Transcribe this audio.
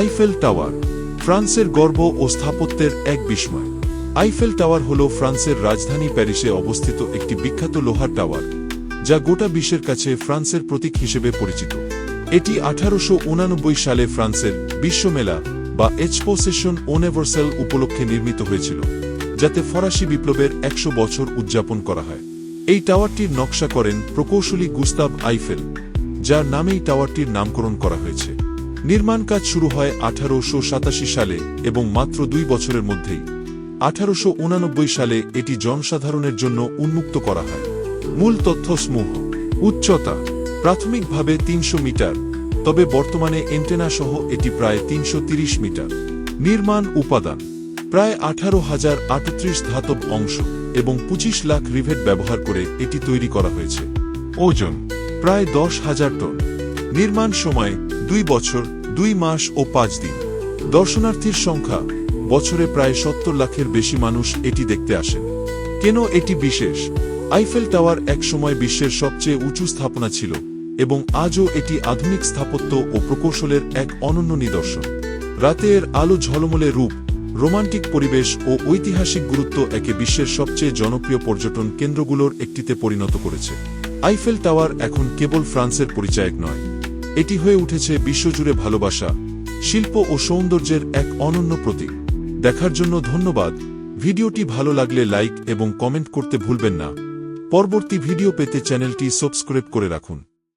Eiffel tower ফ্রান্সের গর্ব ও স্থাপত্যের এক বিস্ময়। আইফেল টাওয়ার হল ফ্রান্সের রাজধানী প্যারিসে অবস্থিত একটি বিখ্যাত লোহার টাওয়ার, যা গোটা বিশ্বের কাছে ফ্রান্সের প্রতীক হিসেবে পরিচিত। এটি আঠারোশো সালে ফ্রান্সের বিশ্বমেলা বা এক্সপোসেশন ওনেভার্সাল উপলক্ষে নির্মিত হয়েছিল, যাতে ফরাসি বিপ্লবের একশো বছর উদযাপন করা হয়। এই টাওয়ারটির নকশা করেন প্রকৌশলী গুস্তাব আইফেল যার নামেই টাওয়ারটির নামকরণ করা হয়েছে। নির্মাণ কাজ শুরু হয় আঠারোশো সাতাশি সালে এবং মাত্র দুই বছরের মধ্যেই। আঠারোশো সালে এটি জনসাধারণের জন্য উন্মুক্ত করা হয়। মূল তথ্যসমূহ উচ্চতা। প্রাথমিকভাবে তিনশো মিটার। তবে বর্তমানে এন্টেনা সহ এটি প্রায় তিনশো মিটার। নির্মাণ উপাদান। প্রায় আঠারো হাজার আটত্রিশ ধাতব অংশ এবং পঁচিশ লাখ রিভেট ব্যবহার করে এটি তৈরি করা হয়েছে। ওজন। প্রায় দশ হাজার টন। নির্মাণ সময় দুই বছর, দুই মাস ও পাঁচ দিন। দর্শনার্থীর সংখ্যা, বছরে প্রায় সত্তর লাখের বেশি মানুষ এটি দেখতে আসেন। কেন এটি বিশেষ? আইফেল টাওয়ার এক সময় বিশ্বের সবচেয়ে উঁচু স্থাপনা ছিল এবং আজও এটি আধুনিক স্থাপত্য ও প্রকৌশলের এক অনন্য নিদর্শন। রাতে এর আলো ঝলমলে রূপ, রোমান্টিক পরিবেশ ও ঐতিহাসিক গুরুত্ব একে বিশ্বের সবচেয়ে জনপ্রিয় পর্যটন কেন্দ্রগুলোর একটিতে পরিণত করেছে। আইফেল টাওয়ার এখন কেবল ফ্রান্সের পরিচায়ক নয় এটি হয়ে উঠেছে বিশ্বজুড়ে ভালোবাসা, শিল্প ও সৌন্দর্যের এক অনন্য প্রতীক। দেখার জন্য ধন্যবাদ। ভিডিওটি ভালো লাগলে লাইক এবং কমেন্ট করতে ভুলবেন না। পরবর্তী ভিডিও পেতে চ্যানেলটি সাবস্ক্রাইব করে রাখুন।